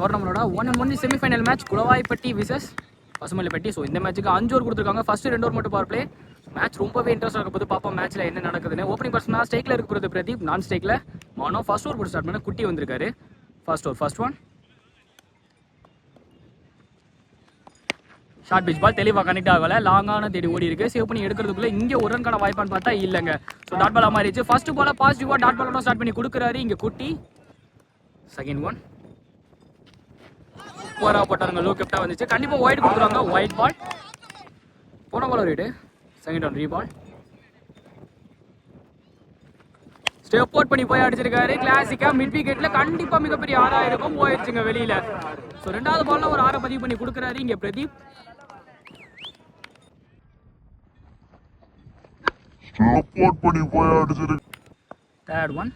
டோர்னமெண்டோட one and only semifinal match Kulavaipatti versus Pasumallipatti so இந்த மேட்ச்சுக்கு அஞ்சு ஓவர் கொடுத்துருக்காங்க. ஃபர்ஸ்ட் ரெண்டு ஓவர் மட்டும் பவர் பிளே மேட்ச் ரொம்பவே இன்ட்ரெஸ்ட் இருக்க போது பார்ப்போம் மேட்ச்சில் என்ன நடக்குதுன்னு. ஓப்பனிங் பர்சனாக ஸ்டேக்கில் இருக்க போகிறது பிரதீப். நான் ஸ்டேக்கில் மானோ ஃபர்ஸ்ட் ஓவர் போட்டு ஸ்டார்ட் பண்ண குட்டி வந்திருக்காரு. First over first one short pitch ball தெளிவாக கனெக்ட் ஆகலை. லாங்கான தேடி ஓடி இருக்கு. சேவ் பண்ணி எடுக்கிறதுக்குள்ள இங்கே ஒரு ரன்கான வாய்ப்பான்னு பார்த்தா இல்லைங்க. ஸோ டாட் பாலா மாறிடுச்சு. ஃபர்ஸ்ட் பால பாசிட்டிவாக டாட் பாலோட ஸ்டார்ட் பண்ணி கொடுக்குறாரு. இங்கே குட்டி. செகண்ட் ஒன் போரா போட்டாருங்க லோ கெப்டா வந்துச்சு. கண்டிப்பா ஒயிட் கொடுத்துருவாங்க. ஒயிட் பால் போன பால் ஒரு second one re ball step out பண்ணி போய் அடிச்சிருக்காரு. கிளாசிக்கா மிட் விக்கெட்ல கண்டிப்பா மிகப்பெரிய ஆறா இருக்கும். போயிடுச்சுங்க வெளியில. ஸோ ரெண்டாவது பால்ல ஒரு ஆறை பதிவு பண்ணி கொடுக்குறாரு இங்க பிரதீப். சப்போர்ட் பண்ணி போய் அடிச்சிருக்கு third one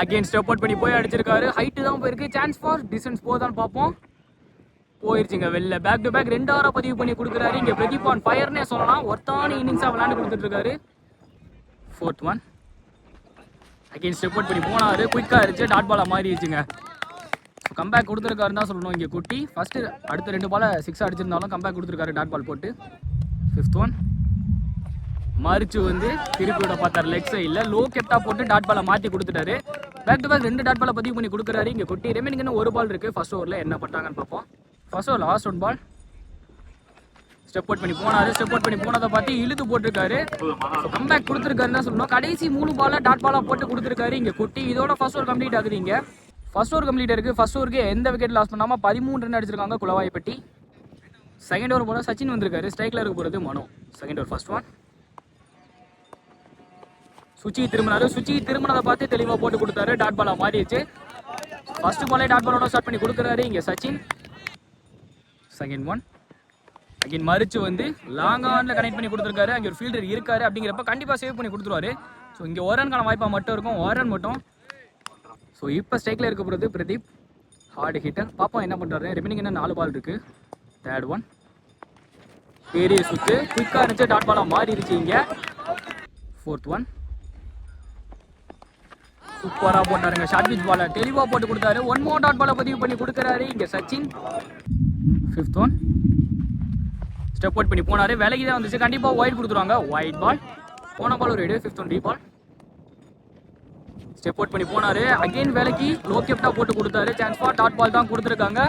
again step out பண்ணி போய் அடிச்சிருக்காரு. ஹைட்டு தான் போயிருக்கு. சான்ஸ் ஃபார் டிஸ்டன்ஸ் போதான்னு பார்ப்போம். போயிருச்சுங்க வெளில. பேக் டு பேக் ரெண்டு ஆரா பதிவு பண்ணி கொடுக்குறாரு. இங்கே பிரதீப் ஆன் ஃபயர்னே சொல்லலாம். ஒருத்தான இன்னிங்ஸாக விளாண்டு கொடுத்துட்ருக்காரு. Fourth one again step out பண்ணி போனாரு. குயிக்காக இருந்துச்சு டாட் பாலா மாறிடுச்சுங்க. கம்பேக் கொடுத்துருக்காருன்னு தான் சொல்லணும் இங்கே குட்டி. ஃபஸ்ட்டு அடுத்த ரெண்டு பால சிக்ஸ் அடிச்சிருந்தாலும் கம்பேக் கொடுத்துருக்காரு டாட் பால் போட்டு. ஃபிஃப்த் ஒன் மறிச்சு வந்து திருப்பி விட பார்த்தார். லெக் சைடில் லோ. கெப்டா போட்டு டாட் பாலை மாற்றி கொடுத்துட்டாரு. பேக் டு பேக் ரெண்டு டாட் பாலை பதிவு பண்ணி கொடுக்குறாரு. இங்கே குட்டி ரெமெனிங் இன்னும் ஒரு பால் இருக்கு. ஃபர்ஸ்ட் ஓவரில் என்ன பண்ணாங்கன்னு பார்ப்போம். First over last one ball step out பண்ணி போனாரு. ஸ்டெப் அவுட் பண்ணி போனதை பார்த்து இழுத்து போட்டிருக்காரு. கம்பேக் கொடுத்துருக்காருன்னு தான் சொல்லணும். கடைசி மூணு பாலா டாட் பாலா போட்டு கொடுத்துருக்காரு. இங்கே குட்டி இதோட ஃபர்ஸ்ட் ஓவர் கம்ப்ளீட் ஆகுது இங்கே. ஃபர்ஸ்ட் ஓவர் கம்ப்ளீட் இருக்கு. ஃபர்ஸ்ட் ஓவருக்கு எந்த விக்கெட் லாஸ் பண்ணாமல் பதிமூணு ரன் அடிச்சிருக்காங்க குலவாய்ப்பட்டி. செகண்ட் ஓவர் போனால் சச்சின் வந்திருக்காரு. ஸ்ட்ரைக்ல இருக்க போகிறது Mano. Second over first one சுச்சிக்கு திரும்பினாரு. சுச்சிக்கு திரும்பினதை பார்த்து தெளிவாக போட்டு கொடுத்தாரு. டாட் பாலா மாறிடுச்சு. ஃபர்ஸ்ட் பாலே டாட் பாலோட ஸ்டார்ட் பண்ணி கொடுக்குறாரு இங்கே சச்சின். செகண்ட் ஒன் அகைன் மறிச்சு வந்து லாங் ஆன்ல கனெக்ட் பண்ணி கொடுத்துருக்காரு. அங்கே ஒரு ஃபீல்டர் இருக்காரு அப்படிங்கிறப்ப கண்டிப்பாக சேவ் பண்ணி கொடுத்துருவாரு. ஸோ இங்கே ஓரனுக்கான வாய்ப்பாக மட்டும் இருக்கும். ஓரன் மட்டும். ஸோ இப்போ ஸ்ட்ரைக்கில் இருக்க போகிறது பிரதீப். ஹார்டு ஹிட்டர் பாப்பா என்ன பண்ணுறாரு ரெமினிங் என்ன நாலு பால் இருக்குது தேர்ட் ஒன் பெரிய சுற்று குயிக்காக இருந்துச்சு. டாட் பாலாக மாறிடுச்சு இங்கே. ஃபோர்த் ஒன் சூப்பராக போட்டாருங்க. ஷார்ட் பிச் தெளிவாக தெளிவா போட்டு கொடுத்தாரு. ஒன் மோர் டாட் பாலை பதிவு பண்ணி கொடுக்குறாரு இங்கே Sachin. Fifth one step out பண்ணி போனார். விலைக்கு தான் வந்துச்சு. கண்டிப்பாக ஒயிட் கொடுத்துருவாங்க. ஒயிட் பால் போன பால் ஒரு fifth one re ball step out பண்ணி போனாரு. அகைன் விலைக்கு லோ கெப்டாக போட்டு கொடுத்தாரு. சான்ஸ் ஃபார் டாட் பால் தான் கொடுத்துருக்காங்க.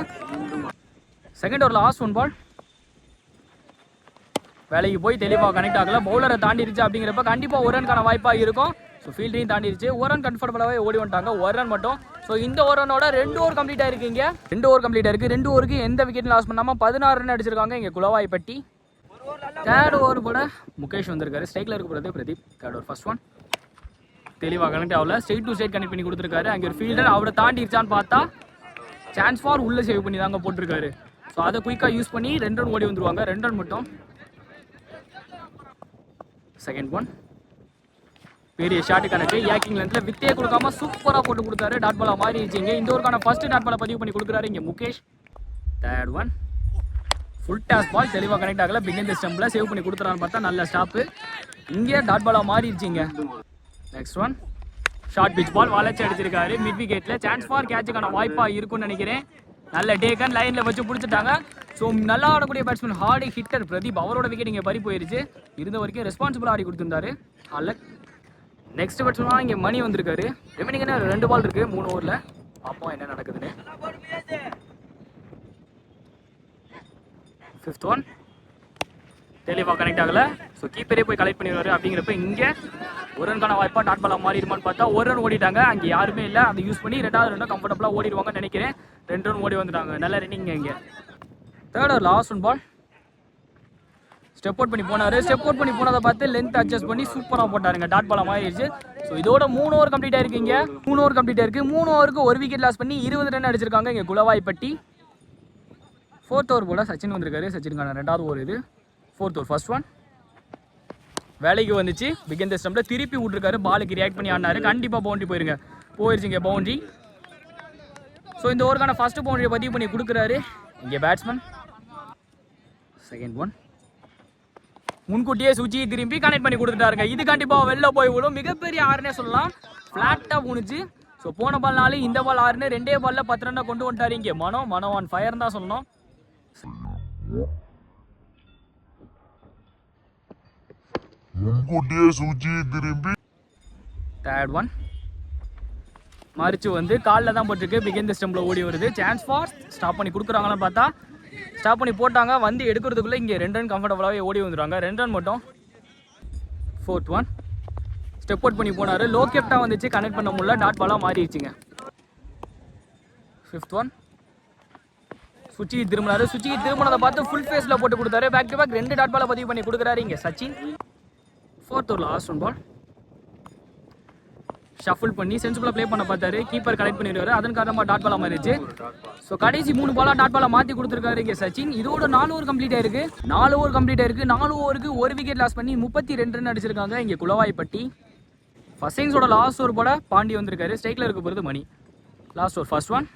செகண்ட் ஒரு லாஸ்ட் ஒன் பால் வேலைக்கு போய் தெளிவாக கனெக்ட் ஆகல. பவுலரை தாண்டிருச்சு அப்படிங்கிறப்ப கண்டிப்பாக ஒரு ரன்கான வாய்ப்பாக இருக்கும். ஸோ ஃபீல்டையும் தாண்டிடுச்சு ஒரு ரன் கம்ஃபர்டபுளாகவே ஓடி வந்துட்டாங்க. ஒரு ரன் மட்டும். ஸோ இந்த ஒரு ரனோட ரெண்டு ஓவர் கம்ப்ளீட் ஆயிருக்கீங்க. ரெண்டு ஓவர் கம்ப்ளீட் ஆயிருக்கு. ரெண்டு ஓவருக்கு எந்த விக்கெட்டும் லாஸ் பண்ணாமல் பதினாறு ரன் அடிச்சிருக்காங்க இங்கே குளவாய்ப்பட்டி தேர்ட் ஓவர் கூட முகேஷ் வந்திருக்காரு. ஸ்ட்ரைக்கில் இருக்க போகிறது Pradeep. Third over first one தெளிவாக கனெக்ட் ஆகல. ஸ்டேட் டு ஸ்டேட் கனெக்ட் பண்ணி கொடுத்துருக்காரு. அங்கே ஒரு ஃபீல்டர் அவரை தாண்டிடுச்சான்னு பார்த்தா சான்ஸ் ஃபார் உள்ளே சேவ் பண்ணி தாங்க போட்டிருக்காரு. ஸோ அதை குயிக்காக யூஸ் பண்ணி ரெண்டு ரன் ஓடி வந்துருவாங்க. ரெண்டு ரன் மட்டும். செகண்ட் ஒன் பெரிய ஷாட் கணக்கு. ஏக்கிங் லென்த்ல வித்தே கொடுக்காம சூப்பரா போட்டு கொடுத்தாரு டாட் பாலா மாறிடுச்சிங்க இந்த ஒருக்கான ஃபர்ஸ்ட் டாட் பாலா பதிவு பண்ணி கொடுக்குறாரு இங்க Mukesh. Third one full toss ball தெளிவாக கனெக்ட் ஆகல. பிகின் தி ஸ்டம்பில் சேவ் பண்ணி கொடுத்துறான்னு பார்த்தா நல்ல ஸ்டாப்பு இங்கே டாட் பாலா மாறிடுச்சிங்க next one short pitch ball வளைச்சி அடிச்சிருக்காரு. மிட் விக்கெட்ல சான்ஸ் ஃபார் கேட்சுக்கான வாய்ப்பா இருக்கும்னு நினைக்கிறேன். நல்ல டேக்கன் லைன்ல வச்சு பிடிச்சிட்டாங்க. ஸோ நல்லா ஆடக்கூடிய பேட்ஸ்மேன் ஹார்டி ஹிட்டர் பிரதீப். அவரோட விக்கெட் இங்கே பறி போயிருச்சு. இருந்த வரைக்கும் ரெஸ்பான்சிபிள் ஆடி கொடுத்துருந்தாரு. அல்ல நெக்ஸ்ட் பேட்ஸ்மேனா இங்கே மணி வந்திருக்காரு. ரெமினிங் என்ன ரெண்டு பால் இருக்குது மூணு ஓவரில் பார்ப்போம் என்ன நடக்குதுன்னு. ஃபிஃப்த் ஒன் தெளிவாக கனெக்ட் ஆகலை. ஸோ கீப்பரே போய் கலெக்ட் பண்ணிடுவாரு. அப்படிங்கிறப்ப இங்கே ஒரு ரன்கான வாய்ப்பாக டாட் பாலாக மாறிடுமான்னு பார்த்தா ஒரு ரன் ஓடிட்டாங்க. அங்கே யாருமே இல்லை. அதை யூஸ் பண்ணி ரெண்டாவது ரெண்டும் கம்ஃபர்டபுளாக ஓடிடுவாங்கன்னு நினைக்கிறேன். ரெண்டு ரன் ஓடி வந்துட்டாங்க. நல்ல ரன்னிங் இங்கே தேர்ட் ஒரு last one ball step out பண்ணி போனார். ஸ்டெப் அவுட் பண்ணி போனதை பார்த்து லென்த் அட்ஜஸ்ட் பண்ணி சூப்பராக போட்டாருங்க. டாட் பாலம் ஆயிடுச்சு ஸோ இதோட மூணு ஓவர் கம்ப்ளீட் ஆயிருக்கீங்க. மூணு ஓவர் கம்ப்ளீட் ஆயிருக்கு. மூணு ஓவருக்கு ஒரு விக்கெட் லாஸ் பண்ணி இருபது ரன் அடிச்சிருக்காங்க. இங்கே குலவாய்ப்பட்டி ஃபோர்த் ஓவர் போல சச்சின் வந்திருக்காரு. சச்சினுக்கான ரெண்டாவது ஓவர் இது. ஃபோர்த் ஓவர் ஃபர்ஸ்ட் ஒன் வேலைக்கு வந்துச்சு. பிகன் ஸ்டம்பில் திருப்பி விட்ருக்காரு பாலுக்கு ரியாக்ட் பண்ணி ஆடினாரு. கண்டிப்பாக பவுண்ட்ரி போயிருங்க. போயிருச்சுங்க பவுண்ட்ரி ஸோ இந்த ஓவருக்கான ஃபஸ்ட்டு பவுண்டரியை பதிவு பண்ணி கொடுக்குறாரு. இங்கே பேட்ஸ்மேன் செகண்ட் ஒன் முன்கூட்டியே சுச்சி திரும்பி கனெக்ட் பண்ணி கொடுத்துட்டாருங்க. இது கண்டிப்பாக வெளில போய் விடும் மிகப்பெரிய ஆறுனே சொல்லலாம். ஃப்ளாட்டாக போணுச்சு ஸோ போன பால் நாலு இந்த பால் ஆறுன்னு ரெண்டே பால்ல பத்து ரன்னை கொண்டு வந்துட்டாரு இங்கே. மனோ மனோ ஆன் ஃபயர் தான் சொல்லணும். முன்கூட்டியே சுஜி திரும்பி. தேர்ட் ஒன் மறிச்சு வந்து காலில் தான் போட்டிருக்கு. பிகின் தி ஸ்டெம்பில் ஓடி வருது. சான்ஸ் ஃபார் ஸ்டாப் பண்ணி கொடுக்குறாங்களான்னு பார்த்தா ஸ்டாப் பண்ணி போட்டாங்க. வந்து எடுக்கிறதுக்குள்ளே இங்கே ரெண்டு ரன் கம்ஃபர்டபுளாகவே ஓடி வந்துடுவாங்க ரெண்டு ரன் மட்டும். ஃபோர்த் ஒன் ஸ்டெப் அவுட் பண்ணி போனார். லோ கேப்டாக வந்துச்சு. கனெக்ட் பண்ண முடியல. டாட் பாலாக மாறிடுச்சுங்க. ஃபிஃப்த் ஒன் சுச்சி திரும்பினாரு. சுச்சி திரும்பினதை பார்த்து ஃபுல் ஃபேஸில் போட்டு கொடுத்தாரு. பேக் டு பேக் ரெண்டு டாட் பாலை பதிவு பண்ணி கொடுக்குறாரு இங்கே சச்சின். ஃபோர்த் ஒரு லாஸ்ட் ஒன் பால் ஷஃபிள் பண்ணி சென்சிபிளாக ப்ளே பண்ண பார்த்தாரு. கீப்பர் கலெக்ட் பண்ணிடுவார். அதன் காரணமாக டாட் பாலா மாறிடுச்சு. ஸோ கடைசி மூணு பாலா டாட் பாலா மாற்றி கொடுத்துருக்காரு இங்கே சச்சின். இதோட நாலு ஓவர் கம்ப்ளீட் ஆயிருக்கு. நாலு ஓவர் கம்ப்ளீட் ஆயிருக்கு. நாலு ஓவருக்கு ஒரு விக்கெட் லாஸ் பண்ணி முப்பத்தி ரெண்டு ரன் அடிச்சிருக்காங்க. இங்கே குளவாய்ப்பட்டி ஃபர்ஸ்ட் இன்னிங்ஸோட லாஸ்ட் ஓவர் போட பாண்டி வந்திருக்காரு. ஸ்ட்ரைக்கில் இருக்க போகிறது Mani. Last over first one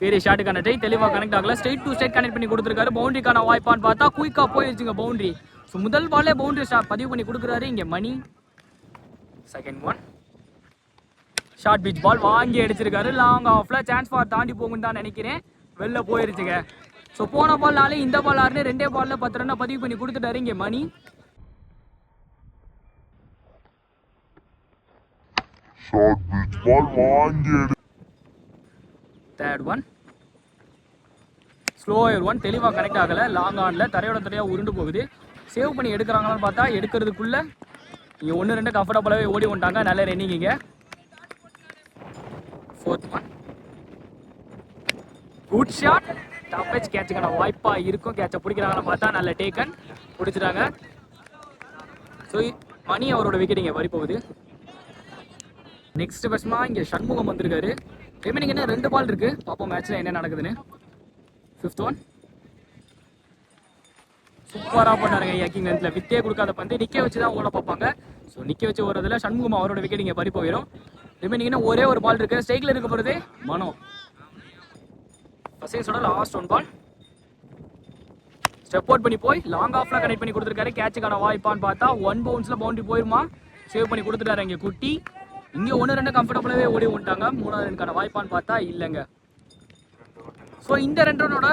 பெரிய ஷாட்டுக்கான ட்ரை தெளிவாக கனெக்ட் ஆகல. ஸ்ட்ரெயிட் டு ஸ்ட்ரைட் கனெக்ட் பண்ணி கொடுத்துருக்காரு. பவுண்டரிக்கான வாய்ப்பான்னு பார்த்தா குயிக்காக போயிருச்சுங்க பவுண்டரி ஸோ முதல் பாலே பவுண்டரி ஸ்டாப் பதிவு பண்ணி கொடுக்குறாரு. இங்கே Mani. Second one short pitch ball வாங்கி அடிச்சிருக்காரு. லாங் ஆஃப்ல சான்ஸ் ஃபார் தாண்டி போகும்னு தான் நினைக்கிறேன். வெளில போயிருச்சுங்க. ஸோ போன பால்னாலே இந்த பால் ஆறுனு ரெண்டே பால்ல பத்து ரன்னை பதிவு பண்ணி கொடுத்துட்டாரு இங்கே Mani. Third one slower one தெளிவாக கனெக்ட் ஆகலை. லாங் ஆனில் தரையோட தரையாக உருண்டு போகுது. சேவ் பண்ணி எடுக்கிறாங்களான்னு பார்த்தா எடுக்கிறதுக்குள்ள இங்கே ஒன்று ரெண்டு கம்ஃபர்டபுளாகவே ஓடி வந்துட்டாங்க. நல்ல ரன்னிங்க ஃபோர்த் ஒன் குட் ஷாட் டப்பேஜ் கேட்சுக்கான வாய்ப்பாக இருக்கும். கேட்சை பிடிக்கிறாங்கன்னு பார்த்தா நல்ல டேக்கன் பிடிச்சிட்டாங்க. ஸோ மணி அவரோட விக்கெட் இங்கே வரி போகுது நெக்ஸ்ட் பஸ்மா இங்கே சண்முகம் வந்திருக்காரு. ரிமைனிங் என்ன? ரெண்டு பால் இருக்கு. பார்ப்போம் மேட்ச்சில் என்ன நடக்குதுன்னு. ஃபிஃப்த் ஒன் சூப்பராக பண்ணாருங்க யாக்கிங் லென்த்தில் வித்தே கொடுக்காத பந்து. நிற்க வச்சு தான் ஓட பார்ப்பாங்க. ஸோ நிற்க வச்சு ஓடுறதுல சண்முகம் அவரோட விக்கெட் இங்கே பறி போயிடும் ரிமைனிங்னா ஒரே ஒரு பால் இருக்கு. ஸ்ட்ரைக்கில் இருக்க போகிறது Mano. First last one ball step out பண்ணி போய் லாங் ஆஃப்ல கனெக்ட் பண்ணி கொடுத்துருக்காரு. கேட்சுக்கான வாய்ப்பான்னு பார்த்தா ஒன் பவுன்ஸ்ல பவுண்டரி போயிருமா? சேவ் பண்ணி கொடுத்துட்டாரு இங்கே குட்டி. இங்கே ஒன்று ரெண்டு கம்ஃபர்டபுளாகவே ஓடி விட்டாங்க மூணாவது ரனுக்கான வாய்ப்பான்னு பார்த்தா இல்லைங்க. ஸோ இந்த ரெண்டு ரனோட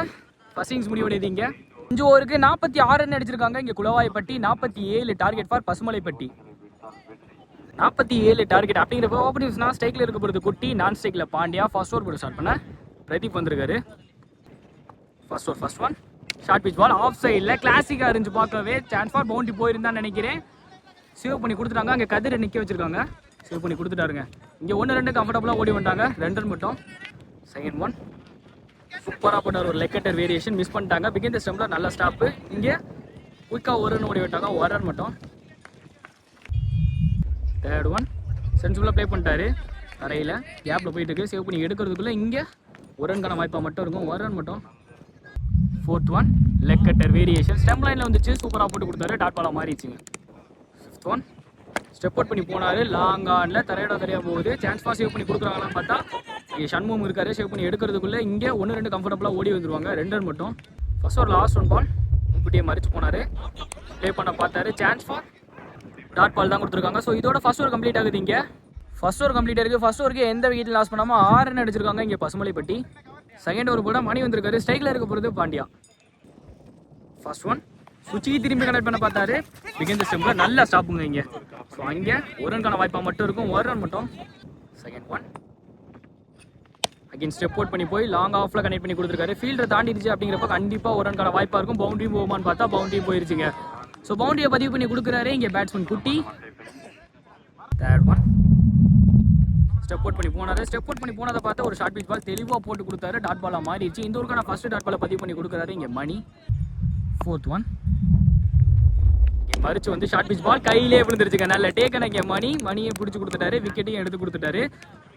பசிங்ஸ் முடிவடையுது இங்கே. அஞ்சு ஓவருக்கு நாற்பத்தி ஆறு ரன் அடிச்சிருக்காங்க. இங்கே குளவாய்ப்பட்டி நாற்பத்தி ஏழு டார்கெட் ஃபார் பசுமலைப்பட்டி. நாற்பத்தி ஏழு டார்கெட் அப்படிங்கிறப்ப ஓப்பனிங்ஸ்னா ஸ்ட்ரைக்கில் இருக்க போகிறது குட்டி நான் ஸ்ட்ரைக்கில் பாண்டியா. ஃபர்ஸ்ட் ஓவர் போட்டு ஸ்டார்ட் பண்ண. பிரதீப் வந்திருக்காரு. First over first one short pitch ball off சைடில் கிளாசிக்காக இருந்துச்சு பார்க்கவே. சான்ஸ் ஃபார் பவுண்டி போயிருந்தான்னு நினைக்கிறேன். சேவ் பண்ணி கொடுத்துட்டாங்க. அங்கே கதிரை நிற்க வச்சுருக்காங்க. சேவ் பண்ணி கொடுத்துட்டாருங்க. இங்கே ஒன்று ரெண்டு கம்ஃபர்டபுளாக ஓடி வந்தாங்க ரெண்டு ரன் மட்டும் செகண்ட் ஒன் சூப்பராக போட்டார். ஒரு லெக்கட்டர் வேரியேஷன் மிஸ் பண்ணிட்டாங்க. பிகின் த ஸ்டெம்பில் நல்ல ஸ்டாப்பு இங்கே குயிக்காக ஒரு ரன் ஓடி விட்டாங்க. ஒரு ரன் மட்டும். தேர்ட் ஒன் சென்சிபிளாக ப்ளே பண்ணிட்டாரு. தரையில். கேப்பில் போயிட்டு சேவ் பண்ணி எடுக்கிறதுக்குள்ளே இங்கே ஒரு ரன்கான வாய்ப்பாக மட்டும் இருக்கும். ஒரு ரன் மட்டும் fourth one leg cutter variation stump லைனில் வந்துச்சு. சூப்பராக போட்டு கொடுத்தாரு. டாட் பாலாக மாறிடுச்சுங்க. ஃபிஃப்த் ஒன் ஸ்டெப் அவுட் பண்ணி போனார். லாங் ஆனில் தரையோட தரையாக போகுது. சான்ஸ் பாஸ் சேவ் பண்ணி கொடுக்குறாங்களான்னு பார்த்தா இங்கே சண்முகம் இருக்காரு. சேவ் பண்ணி எடுக்கிறதுக்குள்ளே இங்கே ஒன்று ரெண்டு கம்ஃபர்டபுளாக ஓடி வந்துருவாங்க. ரெண்டு ரன் மட்டும். ஃபர்ஸ்ட் ஒரு லாஸ்ட் ஒன் பால் இப்படியே மறிச்சு போனார். ப்ளே பண்ண பார்த்தாரு. சான்ஸ் ஃபார் டாட் பால் தான் கொடுத்துருக்காங்க. ஸோ இதோட ஃபஸ்ட் ஓவர் கம்ப்ளீட் ஆகுது இங்கே. ஃபஸ்ட் ஓவர் கம்ப்ளீட் இருக்குது ஃபஸ்ட் ஓவருக்கு எந்த விக்கெட் லாஸ் பண்ணாமல் ஆறு ரன் அடிச்சிருக்காங்க இங்கே பசுமலைப்பட்டி. செகண்ட் ஓவர் கூட மணி வந்திருக்காரு. ஸ்ட்ரைக்கில் இருக்க போகிறது பாண்டியா. ஃபர்ஸ்ட் ஒன் சுச்சி திரும்பி கனெக்ட் பண்ண பார்த்தாரு. மிகுந்த ஸ்டெம்பில் நல்லா ஸ்டாப்புங்க இங்கே. ஸோ அங்கே ஒரு ரன்கான வாய்ப்பாக மட்டும் இருக்கும். ஒரு ரன் மட்டும். Second one again step out பண்ணி போய் லாங் ஆஃப்ல கனெக்ட் பண்ணி கொடுத்துருக்காரு. ஃபீல்டர் தாண்டிடுச்சு அப்படிங்கிறப்ப கண்டிப்பாக ஒரு ரன்கான வாய்ப்பாக இருக்கும். பவுண்டரியும் போகுமான்னு பார்த்தா பவுண்டரியும் போயிருச்சுங்க. ஸோ பவுண்டரியை பதிவு பண்ணி கொடுக்குறாரு. இங்கே பேட்ஸ்மேன் குட்டி. தேர்ட் ஒன் ஸ்டெப் அவுட் பண்ணி போனார். ஸ்டெப் அவுட் பண்ணி போனதை பார்த்து ஒரு ஷார்ட் பிச் பால் தெளிவாக போட்டு கொடுத்தாரு. டாட் பாலாக மாறிடுச்சு. இந்த ஊருக்கான ஃபர்ஸ்ட் டாட் பாலை பதிவு பண்ணி கொடுக்குறாரு. இங்கே மணி. ஃபோர்த் ஒன் மறிச்சு வந்து ஷார்ட் பிச் பால் கையிலே விழுந்துருச்சுங்க. நல்ல டேக்கன் இங்கே மணி. மணியை பிடிச்சி கொடுத்துட்டாரு. விக்கெட்டையும் எடுத்து கொடுத்துட்டாரு.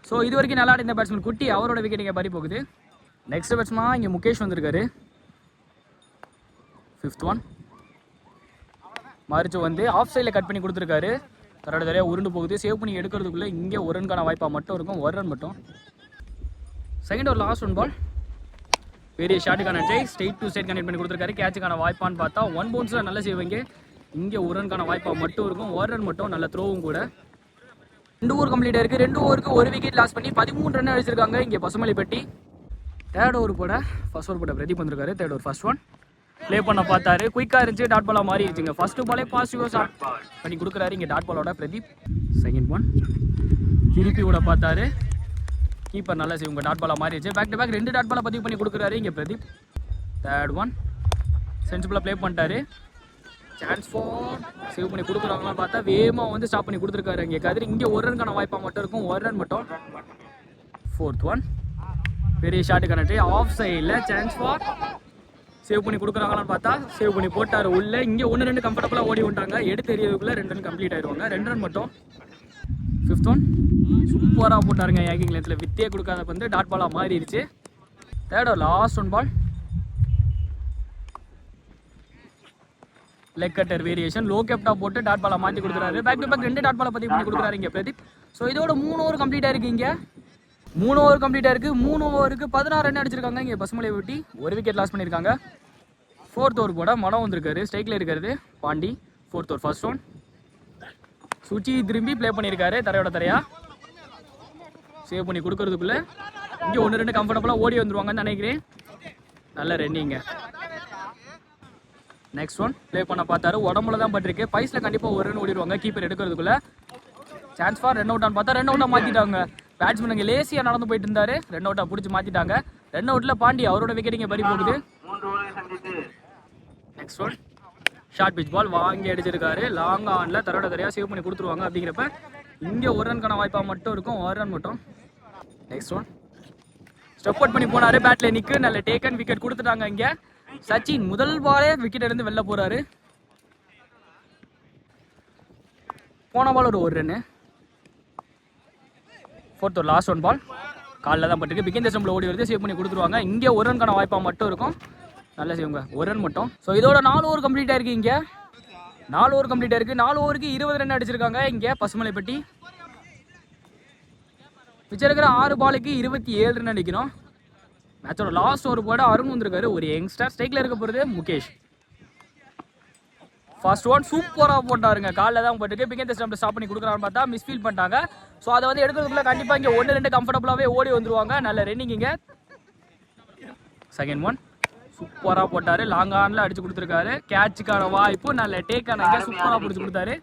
ஸோ இது வரைக்கும் நல்லா இந்த பேட்ஸ்மேன் குட்டி. அவரோட விக்கெட் இங்கே பறி போகுது. நெக்ஸ்ட் பேட்ஸ்மா இங்கே முகேஷ் வந்திருக்காரு. ஃபிஃப்த் ஒன் மறிச்சு வந்து ஆஃப் சைடில் கட் பண்ணி கொடுத்துருக்காரு. தரோட தரையாக உருண்டு போகுது. சேவ் பண்ணி எடுக்கிறதுக்குள்ளே இங்கே ஒரு ரன்கான வாய்ப்பாக மட்டும் இருக்கும். ஒரு ரன் மட்டும். செகண்ட் ஒரு லாஸ்ட் ஒன் பால் பெரிய ஷாட்டுக்கான try straight to straight connect பண்ணி கொடுத்துருக்காரு. கேட்சுக்கான வாய்ப்பான்னு பார்த்தா ஒன் பவுன்ஸில் நல்ல செய்வீங்க இங்கே ஒரு ரன்கான வாய்ப்பாக மட்டும் இருக்கும். ஒரு ரன் மட்டும் நல்ல த்ரோவும் கூட. ரெண்டு ஓவர் கம்ப்ளீட் ஆயிருக்கு. ரெண்டு ஓவருக்கு ஒரு விக்கெட் லாஸ் பண்ணி பதிமூணு ரன் அடிச்சிருக்காங்க. இங்கே பசுமலைப்பட்டி. தேர்ட் ஓவர் போட ஃபர்ஸ்ட் ஓவர் போட பிரதீப் வந்திருக்காரு. Third over first one play பண்ண பார்த்தாரு. குயிக்காக இருந்துச்சு. டாட் பாலாக மாறிடுச்சுங்க. ஃபஸ்ட்டு பாலே பாசிட்டிவாக ஷாட் பண்ணி கொடுக்குறாரு. இங்கே டாட் பாலோட பிரதீப். செகண்ட் ஒன் திருப்பி விட பார்த்தாரு. கீப்பர் நல்லா செய்வாங்க டாட் பாலாக மாறிடுச்சு. பேக் டு பேக் ரெண்டு டாட் பாலை பதிவு பண்ணி கொடுக்குறாரு. இங்கே பிரதீப். தேர்ட் ஒன் சென்சிபிளாக ப்ளே பண்ணிட்டாரு. சான்ஸ் ஃபார் சேவ் பண்ணி கொடுக்குறாங்களான்னு பார்த்தா வேகமாக வந்து ஸ்டாப் பண்ணி கொடுத்துருக்காரு இங்கே கதிரி. இங்கே ஒரு ரன்கான வாய்ப்பாக மட்டும் இருக்கும். ஒரு ரன் மட்டும். ஃபோர்த் ஒன் பெரிய ஷாட்டு கனெக்ட் ஆஃப் சைடில் சான்ஸ் ஃபார் சேவ் பண்ணி கொடுக்குறாங்களான்னு பார்த்தா சேவ் பண்ணி போட்டார். உள்ள இங்கே ஒன்று ரெண்டு கம்ஃபர்டபுளாக ஓடி விட்டாங்க எடுத்து எறியதுக்குள்ளே ரெண்டு ரன் கம்ப்ளீட் ஆயிடுவாங்க. ரெண்டு ரன் மட்டும் ஃபிஃப்த் ஒன் சூப்பராக போட்டாருங்க ஏகிங் லென்த்தில் வித்தே கொடுக்காத வந்து டாட் பாலாக மாறிடுச்சு. Third last one ball leg cutter variation low கேப்டா போட்டு டாட் பாலை மாற்றி கொடுக்குறாரு. பேக் டு பேக் ரெண்டு டாட் பாலை பதிவு பண்ணி கொடுக்குறாரு இங்கே பிரதீப். ஸோ இதோட மூணு ஓவர் கம்ப்ளீட் ஆயிருக்கு இங்கே. மூணு ஓவர் கம்ப்ளீட் ஆயிருக்கு. மூணு ஓவருக்கு பதினாறு ரன் அடிச்சிருக்காங்க இங்கே பசுமலை ஒட்டி ஒரு விக்கெட் லாஸ் பண்ணியிருக்காங்க. ஃபோர்த் ஓவர் கூட மனம் வந்திருக்காரு. ஸ்ட்ரைக்கில் இருக்கிறது Pandi fourth over first one Suchi திரும்பி ப்ளே பண்ணியிருக்காரு தரையோட தரையா. சேவ் பண்ணி கொடுக்கறதுக்குள்ளே இங்கே ஒன்று ரெண்டு கம்ஃபர்டபுளாக ஓடி வந்துருவாங்கன்னு நினைக்கிறேன். நல்ல ரன்னிங்க நெக்ஸ்ட் ஒன் ப்ளே பண்ண பார்த்தாரு. உடம்புல தான் பட்டிருக்கு பைஸில் கண்டிப்பாக ஒரு ரன் ஓடிடுவாங்க. கீப்பர் எடுக்கிறதுக்குள்ளே. சான்ஸ் ஃபார் ரன் அவுட் பார்த்தா ரன் அவுட்டாக மாற்றிட்டாங்க பேட்ஸ்மேன் இங்கே லேசியாக நடந்து போயிட்டு இருந்தாரு. ரன் அவுட்டாக பிடிச்சி மாற்றிட்டாங்க ரன் அவுட்டில் பாண்டி அவரோட விக்கெட் இங்கே பறி போகுது. Next one short pitch ball வாங்கி அடிச்சிருக்காரு. லாங் ஆனில் தரோட தரையாக சேவ் பண்ணி கொடுத்துருவாங்க அப்படிங்கிறப்ப இங்கே ஒரு ரன்கான வாய்ப்பாக மட்டும் இருக்கும். ஒரு ரன் மட்டும். நெக்ஸ்ட் ஒன் ஸ்டெப் அவுட் பண்ணி போனாரு. பேட்ல நிக்கு. நல்ல டேக்கன் விக்கெட் கொடுத்துட்டாங்க இங்க. சச்சின் முதல் பாலே விக்கெட் இருந்து வெளில போறாரு. போன பால் ஒரு ஒரு ரன்னு ஃபோர்த் ஒரு லாஸ்ட் ஒன் பால் காலில் தான் பட்டிருக்கு. பிகின் தசம்பில் ஓடி வருது. சேவ் பண்ணி கொடுத்துருவாங்க. இங்கே ஒரு ரன்கான வாய்ப்பாக மட்டும் இருக்கும். நல்லா செய்வாங்க. ஒரு ரன் மட்டும். ஸோ இதோட நாலு ஓவர் கம்ப்ளீட் ஆயிருக்கு இங்கே. நாலு ஓவர் கம்ப்ளீட் ஆயிருக்கு. நாலு ஓவருக்கு இருபது ரன் அடிச்சிருக்காங்க இங்கே பசுமலைப்பட்டி. மிச்சம் இருக்கிற ஆறு பாலுக்கு இருபத்தி ஏழு ரன் அடிக்கணும். மேட்சோட லாஸ்ட் ஓவர் போட அருண் வந்திருக்காரு. ஒரு யங்ஸ்டர் ஸ்ட்ரைக்கில் இருக்க போகிறது முகேஷ். ஃபர்ஸ்ட் ஒன் சூப்பராக போட்டாருங்க. காலில் தான் போட்டுருக்கு பிகேந்த ஸ்டம்பில் ஸ்டாப் பண்ணி கொடுக்குறான்னு பார்த்தா மிஸ்ஃபீல் பண்ணிட்டாங்க. ஸோ அதை வந்து எடுக்கிறதுக்குள்ள கண்டிப்பாக இங்கே ஒன்று ரெண்டு கம்ஃபர்டபுளாகவே ஓடி வந்துருவாங்க. நல்ல ரன்னிங் இங்கே. செகண்ட் ஒன் சூப்பராக போட்டார். லாங் ஆனில் அடிச்சு கொடுத்துருக்காரு. கேட்சுக்கான வாய்ப்பு நல்ல டேக்கான சூப்பராக பிடிச்சி கொடுத்தாரு.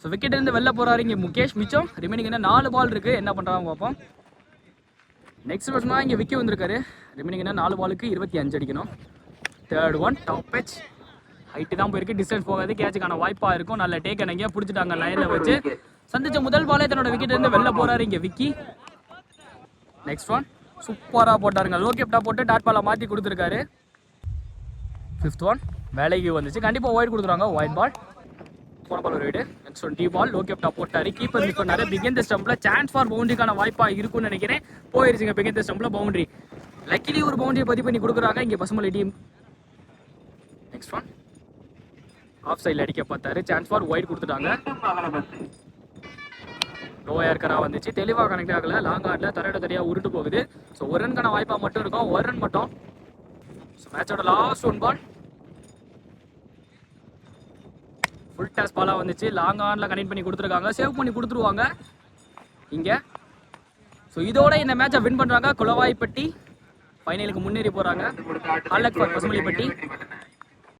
ஸோ விக்கெட் இருந்து வெளில போகிறாரு இங்கே முகேஷ் மிச்சம். ரிமைனிங் என்ன? நாலு பால் இருக்கு. என்ன பண்ணுறாங்க பார்ப்போம். நெக்ஸ்ட் வருஷமா இங்கே விக்கி வந்திருக்காரு. ரிமைனிங் என்ன? நாலு பாலுக்கு இருபத்தி அஞ்சு அடிக்கணும். தேர்ட் ஒன் டாப் பெச் ஹைட்டு தான் போயிருக்கு. டிஸ்டன்ஸ் போகாது. கேட்சுக்கான வாய்ப்பாக இருக்கும். நல்ல டேக் எங்கேயா பிடிச்சிட்டாங்க லைனில் வச்சு. சந்திச்ச முதல் பாலே தன்னோட விக்கெட் இருந்து வெளில போகிறாரு இங்கே விக்கி. நெக்ஸ்ட் ஒன் சூப்பராக போட்டாருங்க. லோகேப்டா போட்டு டாட் பாலை மாற்றி கொடுத்துருக்காரு. ஃபிஃப்த் ஒன் வேலைக்கு வந்துச்சு. கண்டிப்பாக ஒயிட் கொடுத்துருவாங்க ஒயிட் பால் போன பால் ஒரு வீடு நெக்ஸ்ட் ஒன் டி பால் லோ கேப்டா போட்டாரு. கீப்பர் மிஸ் பண்ணாரு. பிகேந்த ஸ்டம்பில் சான்ஸ் ஃபார் பவுண்டரிக்கான வாய்ப்பாக இருக்கும்னு நினைக்கிறேன். போயிருச்சுங்க பிகேந்த ஸ்டம்பில் பவுண்டரி லக்கிலி ஒரு பவுண்டரியை பதிவு பண்ணி கொடுக்குறாங்க. இங்கே Pasumalai team next one off சைடில் அடிக்க பார்த்தாரு. சான்ஸ் ஃபார் ஒயிட் கொடுத்துட்டாங்க. லோயா இருக்கரா வந்துச்சு. தெளிவாக கனெக்ட் ஆகல. லாங் ஆட்ல தரையோட தரையா உருண்டு போகுது. ஸோ ஒரு ரன்கான வாய்ப்பா மட்டும் இருக்கும். ஒரு ரன் மட்டும். ஸோ மேட்சோட last one ball full toss பாலாக வந்துச்சு. லாங் ஆனில் கனெக்ட் பண்ணி கொடுத்துருக்காங்க. சேவ் பண்ணி கொடுத்துருவாங்க. இங்கே. ஸோ இதோட இந்த மேட்சை வின் பண்ணுறாங்க குலவாய்ப்பட்டி ஃபைனலுக்கு முன்னேறி போகிறாங்க ஹாலக் ஃபார் பசுமலிப்பட்டி.